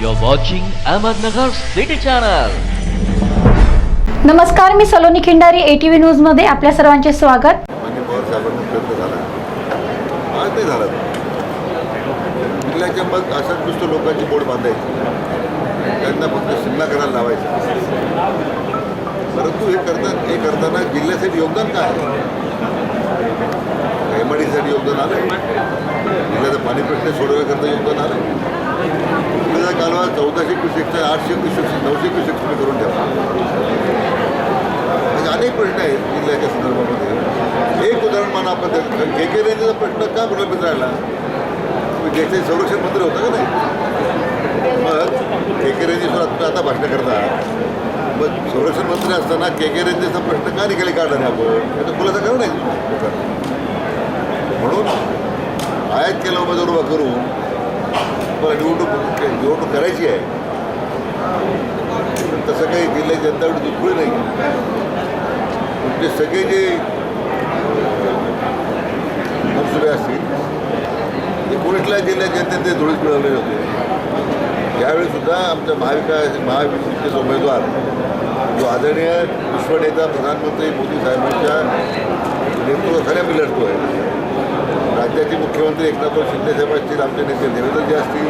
You're watching Ahmednagar City Channel. नमस्कार मी Saloni Khindari ATV न्यूजमध्ये आपल्या सर्वांचे स्वागत. जिल्ह्याच्या मग अशाच नुसतं लोकांची बोट बांधायची. त्यांना फक्त शिमला करायला लावायचं. परंतु हे करतात हे करताना जिल्ह्यासाठी योगदान काय? एम आय डीसाठी योगदान आलं जिल्ह्याचा पाणी प्रश्न सोडवण्याकरता योगदान आलं जिल्ह्याचा चौदाशे क्युसेकचा आठशे क्युसेक नऊशे क्युसेक तुम्ही करून ठेवा. म्हणजे अनेक प्रश्न आहेत जिल्ह्याच्या संदर्भामध्ये. एक उदाहरण मला आपण के के रेंजचा प्रश्न का प्रलंबित राहिला तुम्ही देशाचे संरक्षण मंत्री होता का नाही? मग के के रेंजे तुम्ही आता भाषण करता. मग संरक्षण मंत्री असताना के के रेंजेचा प्रश्न का निकाली काढला नाही आपण? याचा खुलासा करू नाही म्हणून आयात केला उमेदवार उभा करून तुम्हाला निवडणूक निवडणूक करायची आहे. पण तसं काही जिल्ह्याची जनता एवढी नाही. म्हणजे सगळे जे मनसुबे असतील ते कुठल्या जिल्ह्यात जनतेने ते धुळीत मिळवले होते. यावेळीसुद्धा आमच्या महाविकास महायुतीचे उमेदवार जो आदरणीय विश्वनेता प्रधानमंत्री मोदी साहेबांच्या नेतृत्वाखाली आम्ही लढतो आहे राज्याचे मुख्यमंत्री एकनाथराव शिंदे साहेब असतील आमचे नेते देवेंद्रजी असतील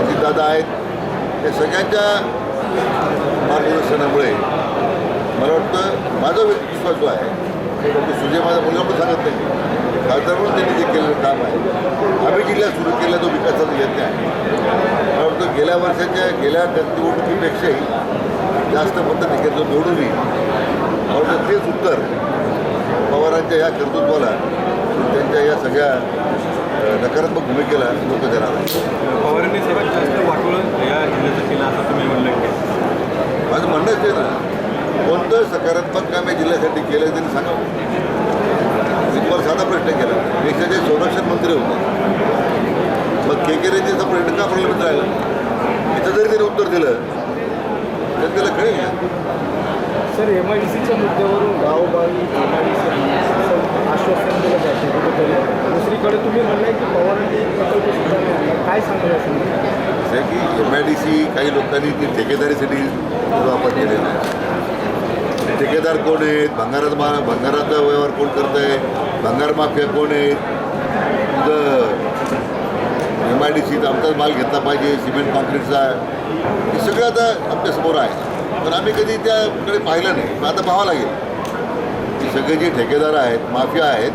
अजितदादा आहेत. या सगळ्यांच्या मार्गदर्शनामुळे मला वाटतं माझा विश्वास जो आहे तो सुजय माझा मुलगा पण सांगत नाही. खासदार म्हणून त्यांनी जे केलेलं काम आहे आम्ही जिल्ह्यात सुरू केला तो विकासाचा यज्ञ आहे. मला वाटतं गेल्या वर्षाच्या गेल्या निवडणुकीपेक्षाही जास्त मतं निघेल निवडून येईल मला तेच उत्तर पवारांच्या या कर्तृत्वाला त्यांच्या या सगळ्या नकारात्मक भूमिकेला लोक देणार पवारांनी सर्वात जास्त वाटोळ या जिल्ह्याचं केलं असं तुम्ही म्हणलं की. माझं म्हणणंच आहे ना कोणतं सकारात्मक काम या जिल्ह्यासाठी केलं त्यांनी सांगावं मी तुम्हाला साधा प्रश्न केला देशाचे संरक्षण मंत्री होते. मग के के रेंजेचा प्रश्न का प्रलंबित राहिला? इथं जरी त्यांनी उत्तर दिलं तर त्याला कळेल सर एम आय डी सीच्या मुद्द्यावरून गावोगावी एम आय डी सी आश्वासन जाते दुसरीकडे तुम्ही की प्रकल्प आहे की एम आय डी सी काही लोकांनी ती ठेकेदारीसाठी आहे ठेकेदार कोण आहेत भंगारात मा भंगाराचा व्यवहार कोण करत आहे भंगार माफिया कोण आहेत तुझं एम आय डी सीचा आमचाच माल घेतला पाहिजे, सिमेंट कॉन्क्रीटचा हे सगळं आता आमच्यासमोर आहे पण आम्ही कधी त्याकडे पाहिलं नाही. आता पाहावं लागेल सगळे जे ठेकेदार आहेत माफिया आहेत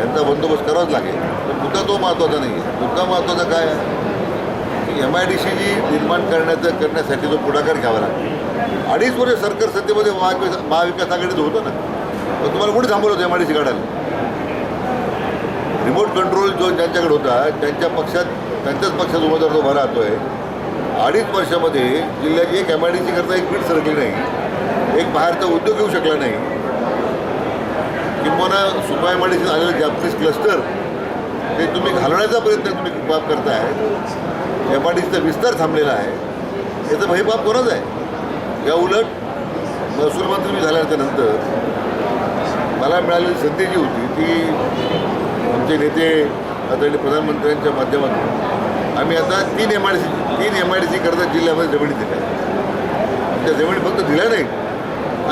यांचा बंदोबस्त करावाच लागेल. तर मुद्दा तो महत्त्वाचा नाही आहे मुद्दा महत्त्वाचा काय आहे? की एम आय डी सी जी निर्माण करण्याचं करण्यासाठी जो पुढाकार घ्यावा लागतो अडीच वर्ष सरकार सत्तेमध्ये महाविकास महाविकास आघाडीचं होतं ना? पण तुम्हाला कुठे थांबवलं होतं एम आय डी सी काढायला? रिमोट कंट्रोल जो ज्यांच्याकडे होता त्यांच्या पक्षात त्यांच्याच पक्षात उमेदवार जो उभा आहे अडीच वर्षामध्ये जिल्ह्याची एक एम आय डी सी करता एक पीठ सरकली नाही. एक बाहेरचा उद्योग येऊ शकला नाही. किंवा Supa M I D C आलेलं जॅपनीज क्लस्टर ते तुम्ही घालवण्याचा प्रयत्न तुम्ही बाब करताय. एम आय डी सीचा विस्तार थांबलेला आहे. याचा भयबाब कोणाच आहे? या उलट महसूल मंत्री मी झाल्याच्यानंतर मला मिळालेली संधी जी होती ती आमचे नेते आदरणीय प्रधानमंत्र्यांच्या माध्यमातून आम्ही आता तीन एम आय डी सी तीन एम आय डी सी करता जिल्ह्यामध्ये जमिनी दिल्या. त्या जमिनी फक्त दिल्या नाही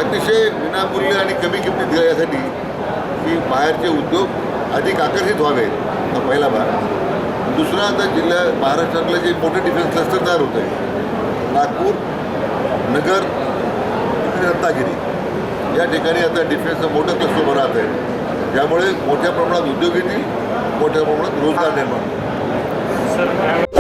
अतिशय विनामूल्य आणि कमी किमतीत दिल्या यासाठी की बाहेरचे उद्योग अधिक आकर्षित व्हावेत हा पहिला भाग. दुसरा आता जिल्ह्या महाराष्ट्रातलं जे मोठं डिफेन्स क्लस्टर तयार होतं आहे नागपूर नगर रत्नागिरी. या ठिकाणी आता डिफेन्सचं मोठं क्लस्टर उभं राहत आहे. ज्यामुळे मोठ्या प्रमाणात उद्योग येतील मोठ्या प्रमाणात रोजगार निर्माण सर